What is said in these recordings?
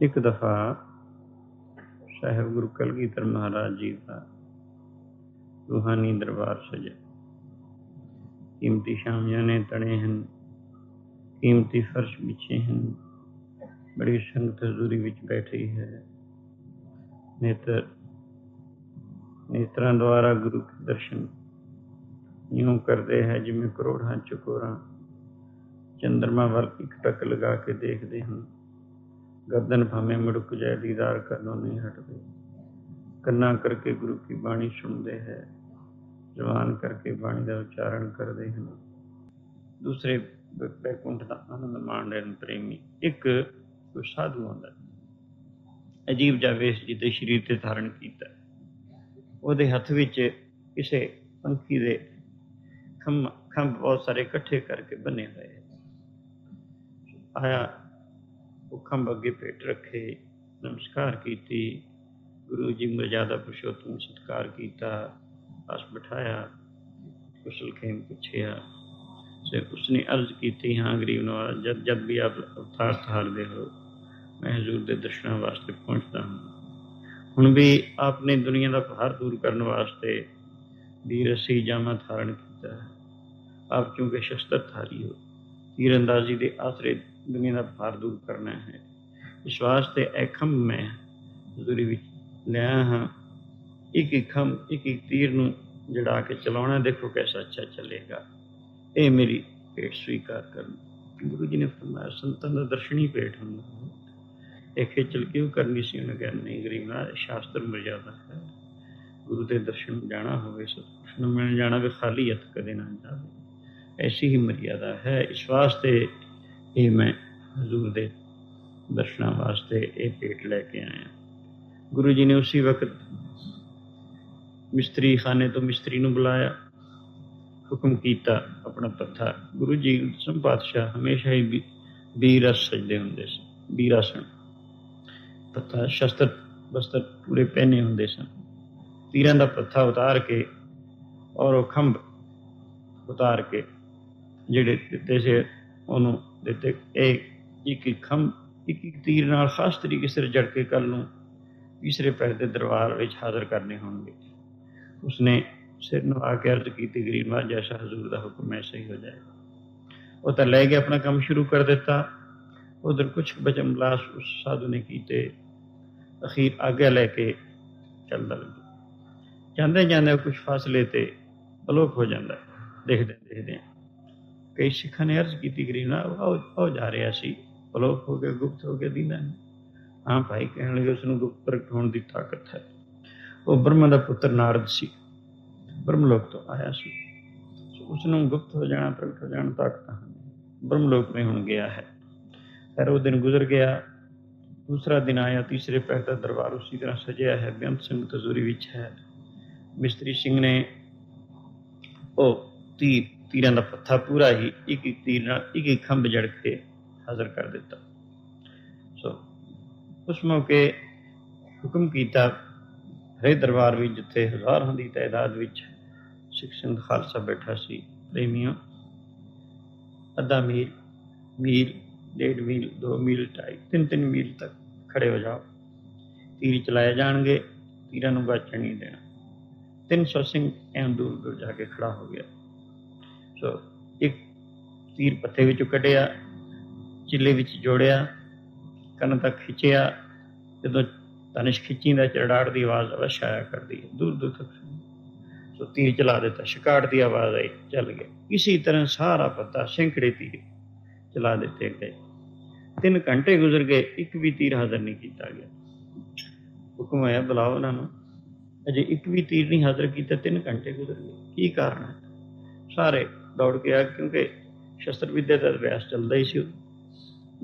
ਇੱਕ ਦਫਾ ਸਾਹਿਬ ਗੁਰੂ ਕਲਗੀਧਰ ਮਹਾਰਾਜ ਜੀ ਦਾ ਰੂਹਾਨੀ ਦਰਬਾਰ ਸਜਿਆ। ਕੀਮਤੀ ਸ਼ਾਮਿਆਂ ਨੇ ਤਣੇ ਹਨ, ਕੀਮਤੀ ਫਰਸ਼ ਵਿਛੇ ਹਨ, ਬੜੀ ਸੰਗਤ ਹਜ਼ੂਰੀ ਵਿੱਚ ਬੈਠੀ ਹੈ। ਨੇਤਰ, ਨੇਤਰਾਂ ਦੁਆਰਾ ਗੁਰੂ ਕੇ ਦਰਸ਼ਨ ਯੂੰ ਕਰਦੇ ਹੈ ਜਿਵੇਂ ਕਰੋੜਾਂ ਚਕੋਰਾਂ ਚੰਦਰਮਾ ਵੱਲ ਇੱਕ ਟਕ ਲਗਾ ਕੇ ਦੇਖਦੇ ਹਨ। ਗਰਦਨ ਭਾਵੇਂ ਮੁੜਕ ਜਾਏ, ਦੀਦਾਰ ਕਰਨੋਂ ਨਹੀਂ ਹਟਦੇ। ਕੰਨਾਂ ਕਰਕੇ ਗੁਰੂ ਕੀ ਬਾਣੀ ਸੁਣਦੇ ਹੈ, ਜਵਾਨ ਕਰਕੇ ਬਾਣੀ ਦਾ ਉਚਾਰਨ ਕਰਦੇ ਹਨ। ਦੂਸਰੇ ਬੈਕੁੰਠ ਦਾ ਆਨੰਦ ਮਾਣਦੇ ਹਨ ਪ੍ਰੇਮੀ ਇੱਕ ਕੋਈ ਸਾਧੂ ਆਉਂਦਾ ਅਜੀਬ ਜਿਹਾ ਵੇਸ਼ ਜਿਹਦੇ ਸਰੀਰ ਤੇ ਧਾਰਨ ਕੀਤਾ ਉਹਦੇ ਹੱਥ ਵਿੱਚ ਕਿਸੇ ਪੰਖੀ ਦੇ ਖੰਭ ਖੰਭ ਬਹੁਤ ਸਾਰੇ ਇਕੱਠੇ ਕਰਕੇ ਬੰਨੇ ਹੋਏ ਆਇਆ ਖੰਭ ਅੱਗੇ ਪੇਟ ਰੱਖੇ, ਨਮਸਕਾਰ ਕੀਤੀ, ਗੁਰੂ ਜੀ ਮਰਜ਼ਾਦਾ ਪੁਰਸ਼ੋਤਮ ਸਤਕਾਰ ਕੀਤਾ ਪਾਸ ਬਿਠਾਇਆ, ਕੁਸ਼ਲ ਖੇਮ ਪੁੱਛਿਆ। ਸੇ ਉਸਨੇ ਅਰਜ਼ ਕੀਤੀ, ਹਾਂ, ਗਰੀਬ ਨਵਾਜ਼, ਜਦ ਜਦ ਵੀ ਆਪ ਅਵਤਾਰ ਧਾਰਦੇ ਹੋ, ਮੈਂ ਹਜ਼ੂਰ ਦੇ ਦਰਸ਼ਨਾਂ ਵਾਸਤੇ ਪਹੁੰਚਦਾ ਹਾਂ। ਹੁਣ ਵੀ ਆਪਨੇ ਦੁਨੀਆ ਦਾ ਭਾਰ ਦੂਰ ਕਰਨ ਵਾਸਤੇ ਵੀਰ ਰਸੀ ਜਾਮਾ ਧਾਰਨ ਕੀਤਾ ਹੈ। ਆਪ ਕਿਉਂਕਿ ਸ਼ਸਤਰ ਧਾਰੀ ਹੋ। ਤੀਰ ਅੰਦਾਜ਼ੀ ਦੇ ਆਸਰੇ ਦੁਨੀਆ ਦਾ ਭਾਰ ਦੂਰ ਕਰਨਾ ਹੈ। ਇਸ ਵਾਸਤੇ ਐਖਮ ਮੈਂ ਹਜ਼ੂਰੀ ਵਿੱਚ ਲਿਆ ਹਾਂ। ਇੱਕ ਇੱਕ ਖਮ ਇੱਕ ਇੱਕ ਤੀਰ ਨੂੰ ਜੜਾ ਕੇ ਚਲਾਉਣਾ ਦੇਖੋ ਕਿਹਦਾ ਅੱਛਾ ਚੱਲੇਗਾ। ਇਹ ਮੇਰੀ ਭੇਟ ਸਵੀਕਾਰ ਕਰਨ। ਗੁਰੂ ਜੀ ਨੇ ਫਰਮਾਇਆ, ਸੰਤਾਂ ਦਾ ਦਰਸ਼ਨੀ ਭੇਟ ਹੁੰਦਾ ਇਹ ਖੇਚਲ ਕਿਉਂ ਕਰਨੀ ਸੀ? ਉਹਨੇ ਕਿਹਾ, ਨਹੀਂ ਗਰੀਬ ਨਾਲ ਸ਼ਾਸਤਰ ਮਰਜ਼ਾਦਾ ਹੈ। ਗੁਰੂ ਦੇ ਦਰਸ਼ਨ ਜਾਣਾ ਹੋਵੇ ਸਤਿਗੁਰੂ ਨੂੰ ਮਿਲਣ ਜਾਣਾ ਵੀ ਖਾਲੀ ਹੱਥ ਕਦੇ ਨਾ ਜਾਵੇ। ਐਸੀ ਹੀ ਮਰਿਆਦਾ ਹੈ। ਇਸ ਵਾਸਤੇ ਇਹ ਮੈਂ ਹਜ਼ੂਰ ਦੇ ਦਰਸ਼ਨਾਂ ਵਾਸਤੇ ਇਹ ਭੇਟ ਲੈ ਕੇ ਆਇਆ। ਗੁਰੂ ਜੀ ਨੇ ਉਸੇ ਵਕਤ ਮਿਸਤਰੀ ਖਾਨੇ ਤੋਂ ਮਿਸਤਰੀ ਨੂੰ ਬੁਲਾਇਆ, ਹੁਕਮ ਕੀਤਾ ਆਪਣਾ ਪੱਥਾ। ਗੁਰੂ ਜੀ ਸੰਪਾਤਸ਼ਾਹ ਹਮੇਸ਼ਾ ਹੀ ਵੀਰਸ ਸਜਦੇ ਹੁੰਦੇ ਸੀ ਵੀਰਾਸਣ ਪੱਥਾ, ਸ਼ਸਤਰ, ਵਸਤਰ ਪੂਰੇ ਪਹਿਨੇ ਹੁੰਦੇ ਸਨ। ਤੀਰਾਂ ਦਾ ਪੱਥਾ ਉਤਾਰ ਕੇ ਔਰ ਉਹ ਖੰਭ ਉਤਾਰ ਕੇ ਜਿਹੜੇ ਦਿੱਤੇ ਸੀ ਉਹਨੂੰ ਦਿੱਤੇ ਇਹ ਇੱਕ ਇੱਕ ਖੰਭ, ਇੱਕ ਇੱਕ ਤੀਰ ਨਾਲ ਖਾਸ ਤਰੀਕੇ ਸਿਰ ਜੜ ਕੇ ਕੱਲ ਨੂੰ ਤੀਸਰੇ ਪੈਰ ਦੇ ਦਰਬਾਰ ਵਿੱਚ ਹਾਜ਼ਰ ਕਰਨੇ ਹੋਣਗੇ। ਉਸਨੇ ਸਿਰ ਨੂੰ ਆ ਕੇ ਅਰਜ਼ ਕੀਤੀ, ਗਰੀਬ ਮਾਂ ਜੈਸਾ ਹਜ਼ੂਰ ਦਾ ਹੁਕਮ ਐਸਾ ਹੀ ਹੋ ਜਾਏਗਾ ਉਹ ਤਾਂ ਲੈ ਕੇ ਆਪਣਾ ਕੰਮ ਸ਼ੁਰੂ ਕਰ ਦਿੱਤਾ। ਉਧਰ ਕੁਝ ਬਚਨ ਬਲਾਸ ਉਸ ਸਾਧੂ ਨੇ ਕੀਤੇ। ਅਖੀਰ ਆਗੇ ਲੈ ਕੇ ਚੱਲਦਾ ਲੱਗਾ ਜਾਂਦੇ ਜਾਂਦੇ ਕੁਝ ਫਾਸਲੇ ਤੇ ਅਲੋਪ ਹੋ ਜਾਂਦਾ ਦੇਖਦੇ ਦੇਖਦੇ ਕਈ ਸਿੱਖਾਂ ਨੇ ਅਰਜ਼ ਕੀਤੀ ਗਰੀਬ ਨਾਲ ਉਹ ਜਾ ਰਿਹਾ ਸੀ। ਅਲੋਪ ਹੋ ਗਿਆ ਗੁਪਤ ਹੋ ਕੇ ਦੀਨਾ ਹਾਂ ਭਾਈ, ਕਹਿਣ ਲੱਗੇ ਉਸ ਨੂੰ ਗੁਪਤ ਪ੍ਰਗਟ ਹੋਣ ਦੀ ਤਾਕਤ ਹੈ। ਉਹ ਬ੍ਰਹਮ ਦਾ ਪੁੱਤਰ ਨਾਰਦ ਸੀ। ਬ੍ਰਹਮ ਲੋਕ ਤੋਂ ਆਇਆ ਸੀ। ਉਸ ਨੂੰ ਗੁਪਤ ਹੋ ਜਾਣਾ, ਪ੍ਰਗਟ ਹੋ ਜਾਣਾ ਤਾਕਤ ਹਨ ਬ੍ਰਹਮ ਲੋਕ में ਹੁਣ ਗਿਆ ਹੈ। ਫਿਰ ਉਹ ਦਿਨ ਗੁਜ਼ਰ ਗਿਆ। ਦੂਸਰਾ ਦਿਨ ਆਇਆ, ਤੀਸਰੇ ਪਹਿਰ ਦਾ ਦਰਬਾਰ ਉਸੇ ਤਰ੍ਹਾਂ ਸਜਿਆ ਹੈ। ਬੇਅੰਤ ਸਿੰਘ ਤਜ਼ੂਰੀ ਵਿੱਚ ਹੈ। ਮਿਸਤਰੀ ਸਿੰਘ ਨੇ ਉਹ ਤੀਰ ਤੀਰਾਂ ਦਾ ਪੱਥਾ ਪੂਰਾ ਹੀ ਇੱਕ ਇੱਕ ਤੀਰ ਨਾਲ ਇੱਕ ਇੱਕ ਖੰਭ ਜੜ ਕੇ ਹਾਜ਼ਰ ਕਰ ਦਿੱਤਾ। ਸੋ ਉਸ ਮੌਕੇ ਹੁਕਮ ਕੀਤਾ ਹਰੇ ਦਰਬਾਰ ਵਿੱਚ, ਜਿੱਥੇ ਹਜ਼ਾਰਾਂ ਦੀ ਤਾਦਾਦ ਵਿੱਚ ਸਿੱਖ ਸੰਗ ਖਾਲਸਾ ਬੈਠਾ ਸੀ ਪ੍ਰੇਮੀਆਂ ਅੱਧਾ ਮੀਲ ਮੀਲ, ਡੇਢ ਮੀਲ, ਦੋ ਮੀਲ, ਢਾਈ, ਤਿੰਨ ਤਿੰਨ ਮੀਲ ਤੱਕ ਖੜੇ ਹੋ ਜਾਓ। ਤੀਰ ਚਲਾਏ ਜਾਣਗੇ, ਤੀਰਾਂ ਨੂੰ ਬਚਣ ਨਹੀਂ ਦੇਣਾ। 300 ਸਿੰਘ ਐਂ ਦੂਰ ਦੂਰ ਜਾ ਕੇ ਖੜਾ ਹੋ ਗਿਆ। ਸੋ ਇੱਕ ਤੀਰ ਪੱਥੇ ਵਿੱਚੋਂ ਕੱਢਿਆ, ਚਿੱਲੇ ਵਿੱਚ ਜੋੜਿਆ, ਕੰਨ ਤੱਕ ਖਿੱਚਿਆ, ਜਦੋਂ ਤਨਿਸ਼ ਖਿੱਚੀ ਦਾ ਚੜਾੜ ਦੀ ਆਵਾਜ਼ ਅਵਸ਼ ਆਇਆ ਕਰਦੀ ਹੈ, ਦੂਰ ਦੂਰ ਤੱਕ ਸੋ ਤੀਰ ਚਲਾ ਦਿੱਤਾ ਸ਼ਿਕਾਟ ਦੀ ਆਵਾਜ਼ ਆਈ, ਚੱਲ ਗਿਆ। ਇਸੇ ਤਰ੍ਹਾਂ ਸਾਰਾ ਪੱਤਾ ਸਿੰਕੜੇ ਤੀਰ ਚਲਾ ਦਿੱਤੇ ਗਏ। ਤਿੰਨ ਘੰਟੇ ਗੁਜ਼ਰ ਗਏ, ਇੱਕ ਵੀ ਤੀਰ ਹਾਜ਼ਰ ਨਹੀਂ ਕੀਤਾ ਗਿਆ। ਹੁਕਮ ਆਇਆ ਬੁਲਾਓ ਉਹਨਾਂ ਨੂੰ। ਅਜੇ ਇੱਕ ਵੀ ਤੀਰ ਨਹੀਂ ਹਾਜ਼ਰ ਕੀਤਾ, ਤਿੰਨ ਘੰਟੇ ਗੁਜ਼ਰ ਗਏ। ਕੀ ਕਾਰਨ ਹੈ? ਸਾਰੇ ਦੌੜ ਕੇ ਆ, ਕਿਉਂਕਿ ਸ਼ਸਤਰ ਵਿਦਿਆ ਦਾ ਅਭਿਆਸ ਚੱਲਦਾ ਹੀ ਸੀ।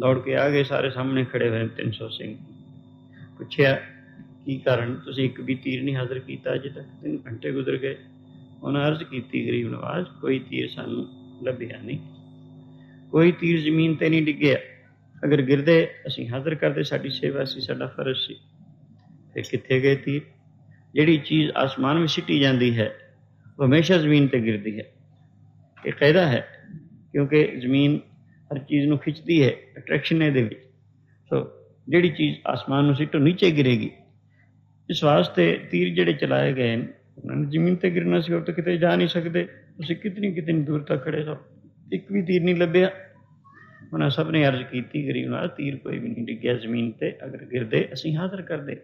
ਦੌੜ ਕੇ ਆ ਗਏ, ਸਾਰੇ ਸਾਹਮਣੇ ਖੜੇ ਹੋਏ 300 ਸਿੰਘ। ਪੁੱਛਿਆ, ਕੀ ਕਾਰਨ? ਤੁਸੀਂ ਇੱਕ ਵੀ ਤੀਰ ਨਹੀਂ ਹਾਜ਼ਰ ਕੀਤਾ ਅਜੇ ਤੱਕ। ਤਿੰਨ ਘੰਟੇ ਗੁਜ਼ਰ ਗਏ। ਉਹਨਾਂ ਅਰਜ਼ ਕੀਤੀ, ਗਰੀਬ ਨਵਾਜ਼, ਕੋਈ ਤੀਰ ਸਾਨੂੰ ਲੱਭਿਆ ਨਹੀਂ। ਕੋਈ ਤੀਰ ਜ਼ਮੀਨ ਤੇ ਨਹੀਂ ਡਿੱਗਿਆ। ਅਗਰ ਗਿਰਦੇ, ਅਸੀਂ ਹਾਜ਼ਰ ਕਰਦੇ, ਸਾਡੀ ਸੇਵਾ ਸੀ, ਸਾਡਾ ਫਰਜ਼ ਸੀ। ਫਿਰ ਕਿੱਥੇ ਗਏ ਤੀਰ? ਜਿਹੜੀ ਚੀਜ਼ ਆਸਮਾਨ ਵਿੱਚ ਸਿੱਟੀ ਜਾਂਦੀ ਹੈ, ਉਹ ਹਮੇਸ਼ਾ ਜ਼ਮੀਨ ਤੇ ਗਿਰਦੀ ਹੈ। ਇਹ ਕਾਇਦਾ ਹੈ, ਕਿਉਂਕਿ ਜ਼ਮੀਨ ਹਰ ਚੀਜ਼ ਨੂੰ ਖਿੱਚਦੀ ਹੈ ਅਟਰੈਕਸ਼ਨ ਹੈ ਦੇ ਵਿੱਚ। ਸੋ ਜਿਹੜੀ ਚੀਜ਼ ਆਸਮਾਨ ਨੂੰ ਸਿੱਟੋ, ਨੀਚੇ ਗਿਰੇਗੀ। ਇਸ ਵਾਸਤੇ ਤੀਰ ਜਿਹੜੇ ਚਲਾਏ ਗਏ ਨੇ ਉਹਨਾਂ ਨੇ ਜ਼ਮੀਨ ਤੇ ਗਿਰਨਾ ਸੀ ਉਹ ਤਾਂ ਕਿਤੇ ਜਾ ਨਹੀਂ ਸਕਦੇ। ਤੁਸੀਂ ਕਿਤਨੀ ਕਿਤਨੀ ਦੂਰ ਤੱਕ ਖੜੇ ਹੋ। ਇੱਕ ਵੀ ਤੀਰ ਨਹੀਂ ਲੱਭਿਆ। ਉਹਨਾਂ ਸਭ ਨੇ ਅਰਜ਼ ਕੀਤੀ ਗਰੀਬ ਨਾਲ ਤੀਰ ਕੋਈ ਵੀ ਨਹੀਂ ਡਿੱਗਿਆ ਜ਼ਮੀਨ ਤੇ, ਅਗਰ ਗਿਰਦੇ, ਅਸੀਂ ਹਾਜ਼ਰ ਕਰਦੇ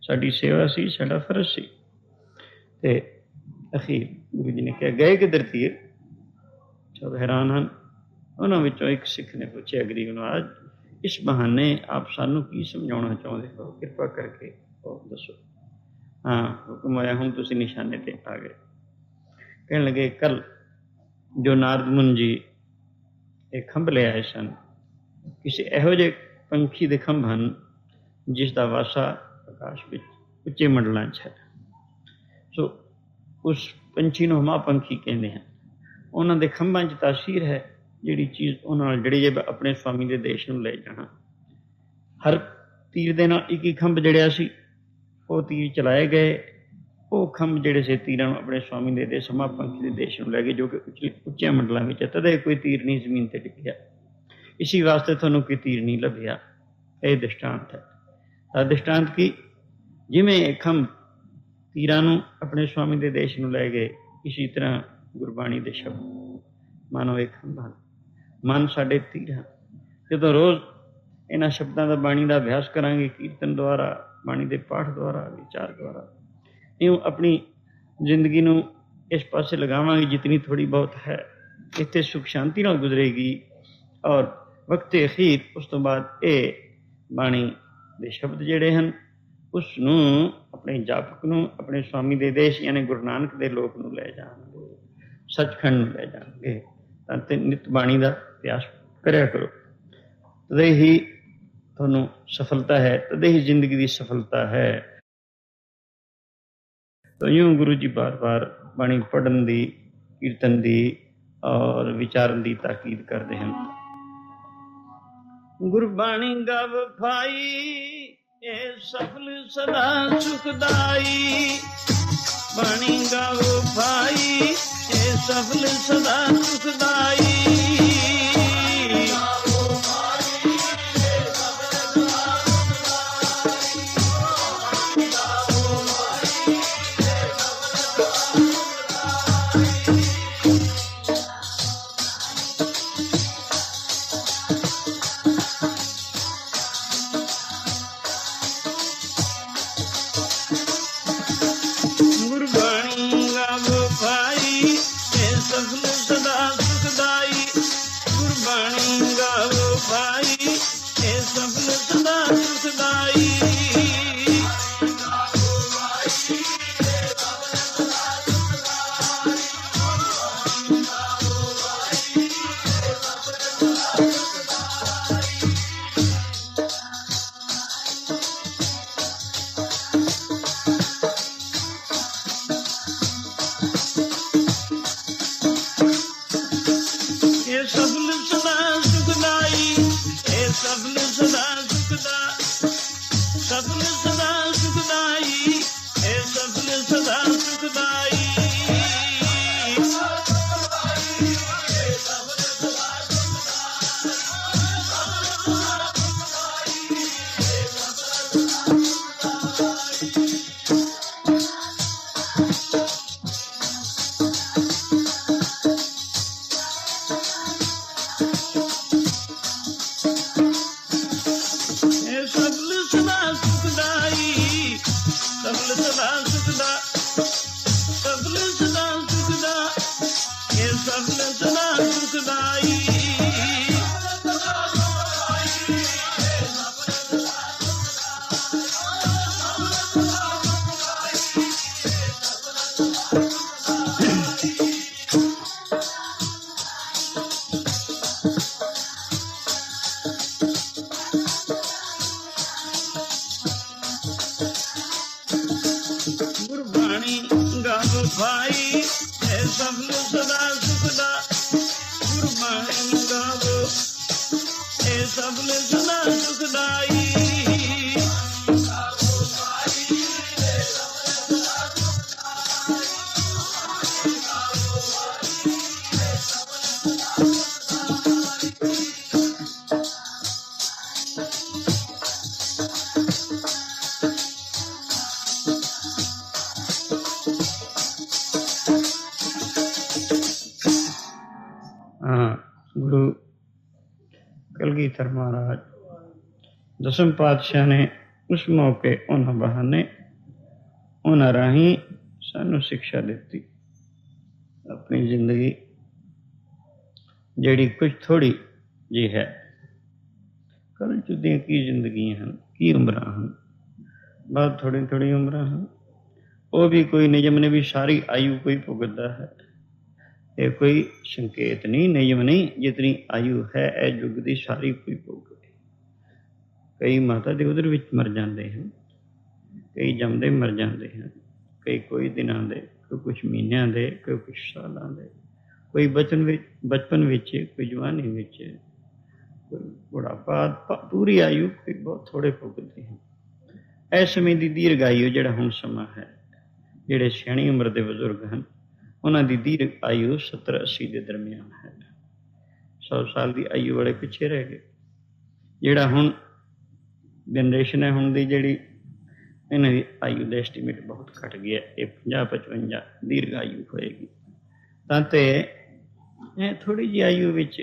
ਸਾਡੀ ਸੇਵਾ ਸੀ, ਸਾਡਾ ਫਰਜ਼ ਸੀ। ਤੇ ਅਖੀਰ ਗੁਰੂ ਜੀ ਨੇ ਕਿਹਾ, ਗਏ ਕਿਧਰ ਤੀਰ? ਸਭ ਹੈਰਾਨ ਹਨ। ਉਹਨਾਂ ਵਿੱਚੋਂ ਇੱਕ ਸਿੱਖ ਨੇ ਪੁੱਛਿਆ, ਗਰੀਬ ਨਵਾਜ, ਇਸ ਬਹਾਨੇ ਆਪ ਸਾਨੂੰ ਕੀ ਸਮਝਾਉਣਾ ਚਾਹੁੰਦੇ ਹੋ? ਕਿਰਪਾ ਕਰਕੇ ਉਹ ਦੱਸੋ। ਹਾਂ, ਹੁਕਮ ਆਇਆ ਹੁਣ ਤੁਸੀਂ ਨਿਸ਼ਾਨੇ ਤੇ ਆ ਗਏ। ਕਹਿਣ ਲੱਗੇ, ਕੱਲ ਜੋ ਨਾਰਦਮੁਨ ਜੀ ਇਹ ਖੰਭ ਲੈ ਆਏ ਸਨ, ਕਿਸੇ ਇਹੋ ਜਿਹੇ ਪੰਖੀ ਦੇ ਖੰਭ ਹਨ, ਜਿਸ ਦਾ ਵਾਸਾ ਆਕਾਸ਼ ਵਿੱਚ ਉੱਚੇ ਮੰਡਲਾਂ 'ਚ ਹੈ। ਸੋ ਉਸ ਪੰਛੀ ਨੂੰ ਹਮਾ ਪੰਖੀ ਕਹਿੰਦੇ ਹਨ। ਉਹਨਾਂ ਦੇ ਖੰਭਾਂ 'ਚ ਤਾਸੀਰ ਹੈ ਜਿਹੜੀ ਚੀਜ਼ ਉਹਨਾਂ ਨਾਲ ਜੜੀ ਜੇ ਆਪਣੇ ਸਵਾਮੀ ਦੇ ਦੇਸ਼ ਨੂੰ ਲੈ ਜਾਣਾ। ਹਰ ਤੀਰ ਦੇ ਨਾਲ ਇੱਕ ਹੀ ਖੰਭ ਜੜਿਆ ਸੀ, ਉਹ ਤੀਰ ਚਲਾਏ ਗਏ। ਉਹ ਖੰਭ ਜਿਹੜੇ ਸੀ, ਤੀਰਾਂ ਨੂੰ ਆਪਣੇ ਸਵਾਮੀ ਦੇ ਦੇ ਸਮਾ ਪੰਖੀ ਦੇ ਦੇਸ਼ ਨੂੰ ਲੈ ਗਏ ਜੋ ਕਿ ਉੱਚੇ ਉੱਚੇ ਮੰਡਲਾਂ ਵਿੱਚ ਤਦੇ ਕੋਈ ਤੀਰ ਨਹੀਂ ਜ਼ਮੀਨ ਤੇ ਡਿੱਗਿਆ। ਇਸੇ ਵਾਸਤੇ ਤੁਹਾਨੂੰ ਕੋਈ ਤੀਰ ਨਹੀਂ ਲੱਭਿਆ। ਇਹ ਦ੍ਰਿਸ਼ਟਾਂਤ ਹੈ। ਤਾਂ ਦ੍ਰਿਸ਼ਟਾਂਤ ਕੀ? ਜਿਵੇਂ ਖੰਭ ਤੀਰਾਂ ਨੂੰ ਆਪਣੇ ਸਵਾਮੀ ਦੇ ਦੇਸ਼ ਨੂੰ ਲੈ ਗਏ, ਇਸੇ ਤਰ੍ਹਾਂ ਗੁਰਬਾਣੀ ਦੇ ਸ਼ਬਦ। ਮਨ ਇੱਕ ਖੰਭ ਹਨ ਮਨ ਸਾਡੇ ਤੀਰ। ਹਨ ਜਦੋਂ ਰੋਜ਼ ਇਹਨਾਂ ਸ਼ਬਦਾਂ ਦਾ ਬਾਣੀ ਦਾ ਅਭਿਆਸ ਕਰਾਂਗੇ, ਕੀਰਤਨ ਦੁਆਰਾ, ਬਾਣੀ ਦੇ ਪਾਠ ਦੁਆਰਾ, ਵਿਚਾਰ ਦੁਆਰਾ, ਇਉਂ ਆਪਣੀ ਜ਼ਿੰਦਗੀ ਨੂੰ ਇਸ ਪਾਸੇ ਲਗਾਵਾਂਗੇ ਜਿਤਨੀ ਥੋੜੀ ਬਹੁਤ ਹੈ। ਇੱਥੇ ਸੁਖ ਸ਼ਾਂਤੀ ਨਾਲ ਗੁਜ਼ਰੇਗੀ ਔਰ ਵਕਤ ਅਖੀਰ ਉਸ ਤੋਂ ਬਾਅਦ ਇਹ ਬਾਣੀ ਦੇ ਸ਼ਬਦ ਜਿਹੜੇ ਹਨ ਉਸ ਨੂੰ ਆਪਣੇ ਜਾਪਕ ਨੂੰ, ਆਪਣੇ ਸਵਾਮੀ ਦੇ ਦੇਸ਼, ਯਾਨੀ ਗੁਰੂ ਨਾਨਕ ਦੇ ਲੋਕ ਨੂੰ ਲੈ ਜਾਣਗੇ ਸੱਚਖੰਡ ਲੈ ਜਾਣਗੇ। ਤਾਂ ਨਿਤ ਬਾਣੀ ਦਾ ਅਭਿਆਸ ਕਰਿਆ ਕਰੋ। ਤਦੇ ਹੀ ਤੁਹਾਨੂੰ ਸਫਲਤਾ ਹੈ, ਤਦੇ ਹੀ ਜ਼ਿੰਦਗੀ ਦੀ ਸਫਲਤਾ ਹੈ। ਤੋ ਯੂੰ ਗੁਰੂ ਜੀ ਬਾਰ-ਬਾਰ ਬਾਣੀ ਪੜਨ ਦੀ, ਕੀਰਤਨ ਦੀ ਔਰ ਵਿਚਾਰਨ ਦੀ ਤਾਕੀਦ ਕਰਦੇ ਹਨ। ਗੁਰਬਾਣੀ ਗਵ ਭਾਈ, ਇਹ ਸਫਲ ਸਦਾ ਸੁਖਦਾਈ। ਬਾਣੀ ਗਵ ਇਹ ਸਫਲ ਸਦਾ గురు ਸਫਲ ਸਦਾ ਸੁਖਦਾਈ ਕਲਗੀਧਰ ਮਹਾਰਾਜ ਦਸਮ ਪਾਤਸ਼ਾਹ ਨੇ ਉਸ ਮੌਕੇ ਉਹਨਾਂ ਬਹਾਨੇ ਉਹਨਾਂ ਰਾਹੀਂ ਸਾਨੂੰ ਸਿੱਖਿਆ ਦਿੱਤੀ ਆਪਣੀ ਜ਼ਿੰਦਗੀ ਜਿਹੜੀ ਕੁਝ ਥੋੜੀ ਜੀ ਹੈ ਕੱਲ ਚੁੱਦੀਆਂ ਕੀ ਜ਼ਿੰਦਗੀਆਂ ਹਨ ਕੀ ਉਮਰਾਂ ਹਨ ਬਹੁਤ ਥੋੜੀ ਥੋੜੀ ਉਮਰਾਂ ਹਨ ਉਹ ਵੀ ਕੋਈ ਨਿਯਮ ਨੇ ਵੀ ਸਾਰੀ ਆਯੂ ਕੋਈ ਭੁਗਤਦਾ ਹੈ ਇਹ ਕੋਈ ਸੰਕੇਤ ਨਹੀਂ, ਨਿਯਮ ਨਹੀਂ, ਜਿਤਨੀ ਆਯੂ ਹੈ, ਇਹ ਯੁੱਗ ਦੀ ਸਾਰੀ ਕੋਈ ਭੁਗਤੇ ਕਈ ਮਾਤਾ ਦੇ ਉਧਰ ਵਿੱਚ ਮਰ ਜਾਂਦੇ ਹਨ, ਕਈ ਜੰਮਦੇ ਮਰ ਜਾਂਦੇ ਹਨ, ਕਈ ਕੋਈ ਦਿਨਾਂ ਦੇ, ਕੋਈ ਕੁਝ ਮਹੀਨਿਆਂ ਦੇ, ਕੋਈ ਕੁਝ ਸਾਲਾਂ ਦੇ। ਕੋਈ ਬਚਨ ਵਿੱਚ, ਬਚਪਨ ਵਿੱਚ, ਕੋਈ ਜਵਾਨੀ ਵਿੱਚ, ਕੋਈ ਬੁਢਾਪਾ ਪੂਰੀ ਆਯੂ ਕੋਈ ਬਹੁਤ ਥੋੜੇ ਭੁਗਤਦੇ ਹਨ। ਇਸ ਸਮੇਂ ਦੀ ਦੀਰਘ ਜਿਹੜਾ ਹੁਣ ਸਮਾਂ ਹੈ, ਜਿਹੜੇ ਸਿਆਣੀ ਉਮਰ ਦੇ ਬਜ਼ੁਰਗ ਹਨ ਉਹਨਾਂ ਦੀ ਦੀਰਘ ਆਯੂ 70 80 ਦੇ ਦਰਮਿਆਨ ਹੈ। 100 ਸਾਲ ਦੀ ਆਯੂ ਵਾਲੇ ਪਿੱਛੇ ਰਹਿ ਗਏ। ਜਿਹੜਾ ਹੁਣ ਜਨਰੇਸ਼ਨ ਹੈ, ਹੁਣ ਦੀ ਜਿਹੜੀ ਇਹਨਾਂ ਦੀ ਆਯੂ ਦਾ ਐਸਟੀਮੇਟ ਬਹੁਤ ਘਟ ਗਿਆ ਇਹ 50 55 ਦੀਰਘ ਆਯੂ ਹੋਏਗੀ। ਤਾਂ ਤੇ ਇਹ ਥੋੜੀ ਜਿਹੀ ਆਯੂ ਵਿੱਚ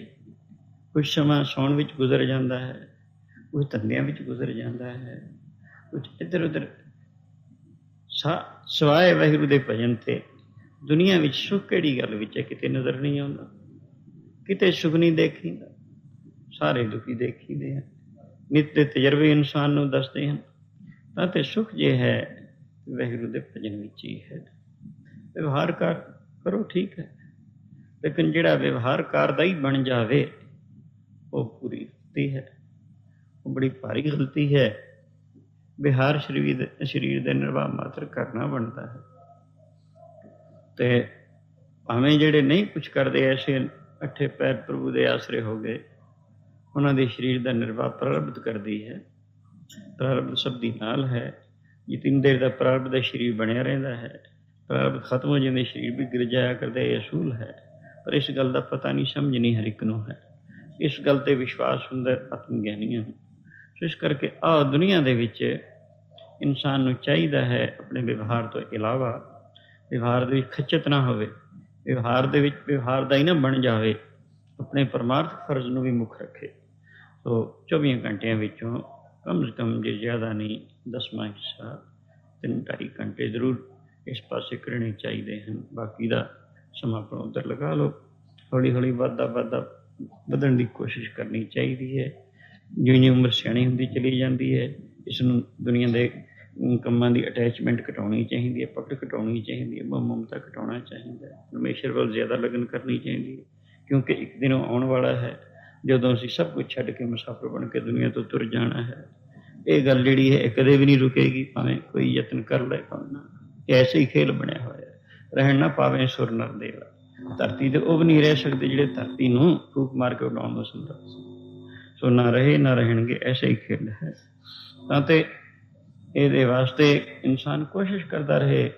ਕੁਝ ਸਮਾਂ ਸੌਣ ਵਿੱਚ ਗੁਜ਼ਰ ਜਾਂਦਾ ਹੈ ਕੁਝ ਧੰਦਿਆਂ ਵਿੱਚ ਗੁਜ਼ਰ ਜਾਂਦਾ ਹੈ ਕੁਝ ਇੱਧਰ ਉੱਧਰ ਸਾ, ਸਵਾਏ ਵਾਹਿਗੁਰੂ ਦੇ ਭਜਨ ਤੇ ਦੁਨੀਆ ਵਿੱਚ ਸੁੱਖ ਕਿਹੜੀ ਗੱਲ ਵਿੱਚ ਹੈ? ਕਿਤੇ ਨਜ਼ਰ ਨਹੀਂ ਆਉਂਦਾ। ਕਿਤੇ ਸੁਖ ਨਹੀਂ ਦੇਖੀਦਾ। ਸਾਰੇ ਦੁਖੀ ਦੇਖੀਦੇ ਹਨ। ਨਿਤ ਦੇ ਤਜਰਬੇ ਇਨਸਾਨ ਨੂੰ ਦੱਸਦੇ ਹਨ। ਤਾਂ ਤੇ ਸੁਖ ਜੇ ਹੈ ਵਾਹਿਗੁਰੂ ਦੇ ਭਜਨ ਵਿੱਚ ਹੀ ਹੈ। ਵਿਵਹਾਰ ਕਰ, ਕਰੋ ਠੀਕ ਹੈ। ਲੇਕਿਨ ਜਿਹੜਾ ਵਿਵਹਾਰ ਕਰਦਾ ਹੀ ਬਣ ਜਾਵੇ, ਉਹ ਪੂਰੀ ਗਲਤੀ ਹੈ। ਉਹ ਬੜੀ ਭਾਰੀ ਗਲਤੀ ਹੈ। ਵਿਹਾਰ ਸਰੀਰ ਸਰੀਰ ਦੇ ਨਿਰਵਾਹ ਮਾਤਰ ਕਰਨਾ ਬਣਦਾ ਹੈ। ਤੇ ਭਾਵੇਂ ਜਿਹੜੇ ਨਹੀਂ ਕੁਝ ਕਰਦੇ ਐਸੇ ਅੱਠੇ ਪੈਰ ਪ੍ਰਭੂ ਦੇ ਆਸਰੇ ਹੋ ਗਏ, ਉਹਨਾਂ ਦੇ ਸਰੀਰ ਦਾ ਨਿਰਵਾਹ ਪ੍ਰਾਰਬਧ ਕਰਦੀ ਹੈ। ਪ੍ਰਾਰਬਧ ਸਭ ਦੀ ਨਾਲ ਹੈ। ਜਿਤਨੀ ਦੇਰ ਦਾ ਪ੍ਰਾਰਬਧ ਦਾ ਸਰੀਰ ਬਣਿਆ ਰਹਿੰਦਾ ਹੈ। ਪ੍ਰਾਰਬਧ ਖਤਮ ਹੋ ਜਾਂਦੇ ਸਰੀਰ ਵੀ ਗਿਰ ਜਾਇਆ ਕਰਦਾ ਇਹ ਅਸੂਲ ਹੈ। ਪਰ ਇਸ ਗੱਲ ਦਾ ਪਤਾ ਨਹੀਂ, ਸਮਝ ਨਹੀਂ ਹਰ ਇੱਕ ਨੂੰ ਹੈ। ਇਸ ਗੱਲ ਤੇ ਵਿਸ਼ਵਾਸ ਹੁੰਦਾ ਆਤਮ ਗਿਆਨੀਆਂ ਨੂੰ। ਸੋ ਇਸ ਕਰਕੇ ਆ ਦੁਨੀਆ ਦੇ ਵਿੱਚ ਇਨਸਾਨ ਨੂੰ ਚਾਹੀਦਾ ਹੈ ਆਪਣੇ ਵਿਵਹਾਰ ਤੋਂ ਇਲਾਵਾ ਵਿਵਹਾਰ ਦੇ ਵਿੱਚ ਖਿੱਚਤ ਨਾ ਹੋਵੇ, ਵਿਵਹਾਰ ਦੇ ਵਿੱਚ, ਵਿਵਹਾਰ ਦਾ ਹੀ ਨਾ ਬਣ ਜਾਵੇ, ਆਪਣੇ ਪਰਮਾਰਥ ਫਰਜ਼ ਨੂੰ ਵੀ ਮੁੱਖ ਰੱਖੇ। ਸੋ 24 ਘੰਟਿਆਂ ਵਿੱਚੋਂ ਕਮ ਸੇ ਕਮ ਜੇ ਜ਼ਿਆਦਾ ਨਹੀਂ, ਦਸਵਾਂ ਹਿੱਸਾ ਤਿੰਨ ਢਾਈ ਘੰਟੇ ਜ਼ਰੂਰ ਇਸ ਪਾਸੇ ਕਰਨੇ ਚਾਹੀਦੇ ਹਨ। ਬਾਕੀ ਦਾ ਸਮਾਂ ਆਪਣਾ ਉੱਧਰ ਲਗਾ ਲਓ। ਹੌਲੀ ਹੌਲੀ ਵੱਧਦਾ ਵਾਧਾ ਵਧਣ ਦੀ ਕੋਸ਼ਿਸ਼ ਕਰਨੀ ਚਾਹੀਦੀ ਹੈ। ਜਿਵੇਂ ਉਮਰ ਸਿਆਣੀ ਹੁੰਦੀ ਚਲੀ ਜਾਂਦੀ ਹੈ, ਇਸ ਨੂੰ ਦੁਨੀਆ ਦੇ ਕੰਮਾਂ ਦੀ ਅਟੈਚਮੈਂਟ ਘਟਾਉਣੀ ਚਾਹੀਦੀ ਹੈ, ਪਕੜ ਘਟਾਉਣੀ ਚਾਹੀਦੀ ਹੈ ਮੋਹ ਮਮਤਾ ਘਟਾਉਣਾ ਚਾਹੀਦਾ ਹੈ। ਪਰਮੇਸ਼ਰ ਵੱਲ ਜ਼ਿਆਦਾ ਲਗਨ ਕਰਨੀ ਚਾਹੀਦੀ ਹੈ, ਕਿਉਂਕਿ ਇੱਕ ਦਿਨ ਆਉਣ ਵਾਲਾ ਹੈ, ਜਦੋਂ ਅਸੀਂ ਸਭ ਕੁਝ ਛੱਡ ਕੇ ਮੁਸਾਫਰ ਬਣ ਕੇ ਦੁਨੀਆ ਤੋਂ ਤੁਰ ਜਾਣਾ ਹੈ। ਇਹ ਗੱਲ ਜਿਹੜੀ ਹੈ, ਇਹ ਕਦੇ ਵੀ ਨਹੀਂ ਰੁਕੇਗੀ, ਭਾਵੇਂ ਕੋਈ ਯਤਨ ਕਰ ਲੈ ਭਾਵੇਂ ਨਾ। ਇਹ ਐਸੇ ਹੀ ਖੇਲ ਬਣਿਆ ਹੋਇਆ ਹੈ। ਰਹਿਣ ਨਾ ਪਾਵੇ ਸੁਰ ਨਰ ਦੇਵਾ ਧਰਤੀ ਤੇ ਉਹ ਵੀ ਨਹੀਂ ਰਹਿ ਸਕਦੇ ਜਿਹੜੇ ਧਰਤੀ ਨੂੰ ਫੂਕ ਮਾਰ ਕੇ ਉਡਾਉਣ ਨੂੰ ਸਮਰੱਥ ਸੋ। ਨਾ ਰਹੇ, ਨਾ ਰਹਿਣਗੇ, ਐਸੇ ਹੀ ਖੇਡ ਹੈ। ਤਾਂ ਤੇ ਇਹਦੇ ਵਾਸਤੇ ਇਨਸਾਨ ਕੋਸ਼ਿਸ਼ ਕਰਦਾ ਰਹੇ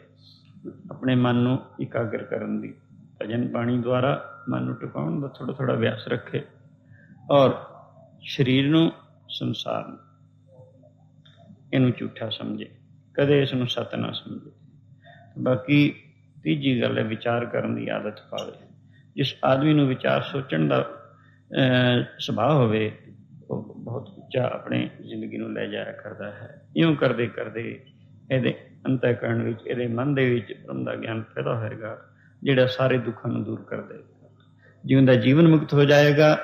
ਆਪਣੇ ਮਨ ਨੂੰ ਇਕਾਗਰ ਕਰਨ ਦੀ। ਭਜਨ ਬਾਣੀ ਦੁਆਰਾ ਮਨ ਨੂੰ ਟਿਕਾਉਣ ਦਾ ਥੋੜਾ ਥੋੜਾ ਅਭਿਆਸ ਰੱਖੇ ਔਰ ਸਰੀਰ ਨੂੰ ਸੰਸਾਰ ਨੂੰ ਇਹਨੂੰ ਝੂਠਾ ਸਮਝੇ, ਕਦੇ ਇਸ ਨੂੰ ਸੱਤ ਨਾ ਸਮਝੇ। ਬਾਕੀ ਤੀਜੀ ਗੱਲ ਹੈ, ਵਿਚਾਰ ਕਰਨ ਦੀ ਆਦਤ ਪਾਵੇ। ਜਿਸ ਆਦਮੀ ਨੂੰ ਵਿਚਾਰ ਸੋਚਣ ਦਾ ਸੁਭਾਅ ਹੋਵੇ ਬਹੁਤ ਉੱਚਾ ਆਪਣੇ ਜ਼ਿੰਦਗੀ ਨੂੰ ਲੈ ਜਾਇਆ ਕਰਦਾ ਹੈ। ਇਉਂ ਕਰਦੇ ਕਰਦੇ ਇਹਦੇ ਅੰਤःਕਰਣ ਵਿੱਚ, ਇਹਦੇ ਮਨ ਦੇ ਵਿੱਚ ਬ੍ਰਹਮ ਦਾ ਗਿਆਨ ਪੈਦਾ ਹੋਏਗਾ, ਜਿਹੜਾ ਸਾਰੇ ਦੁੱਖਾਂ ਨੂੰ ਦੂਰ ਕਰ ਦੇਗਾ ਜਿਉਂਦਾ ਜੀਵਨ ਮੁਕਤ ਹੋ ਜਾਏਗਾ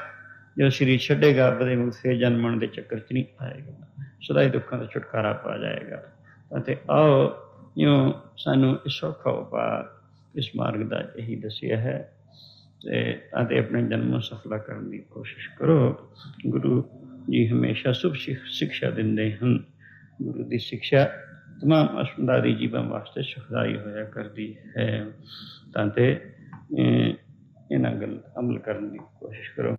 ਜਦੋਂ ਸਰੀਰ ਛੱਡੇਗਾ ਬਦੇ ਮੁਕਤ ਫੇਰ ਜਨਮਣ ਦੇ ਚੱਕਰ 'ਚ ਨਹੀਂ ਆਏਗਾ। ਸਦਾ ਹੀ ਦੁੱਖਾਂ ਤੋਂ ਛੁਟਕਾਰਾ ਪਾ ਜਾਏਗਾ। ਅਤੇ ਆਓ, ਇਉਂ ਸਾਨੂੰ ਇਸ ਸੌਖਾ ਉਪਾਅ ਇਸ ਮਾਰਗ ਦਾ ਇਹੀ ਦੱਸਿਆ ਹੈ। ਤੇ ਅਤੇ ਆਪਣੇ ਜਨਮ ਨੂੰ ਸਫਲਾ ਕਰਨ ਦੀ ਕੋਸ਼ਿਸ਼ ਕਰੋ। ਗੁਰੂ ਜੀ ਹਮੇਸ਼ਾ ਸੁਭ ਸਿਖ- ਸਿੱਖਿਆ ਦਿੰਦੇ ਹਨ। ਗੁਰੂ ਦੀ ਸਿੱਖਿਆ ਤਮਾਮ ਅਸੰਦਾਰੀ ਜੀਵਨ ਵਾਸਤੇ ਸੁਖਦਾਈ ਹੋਇਆ ਕਰਦੀ ਹੈ। ਤਾਂ ਤੇ ਇਹਨਾਂ ਗੱਲ ਅਮਲ ਕਰਨ ਦੀ ਕੋਸ਼ਿਸ਼ ਕਰੋ।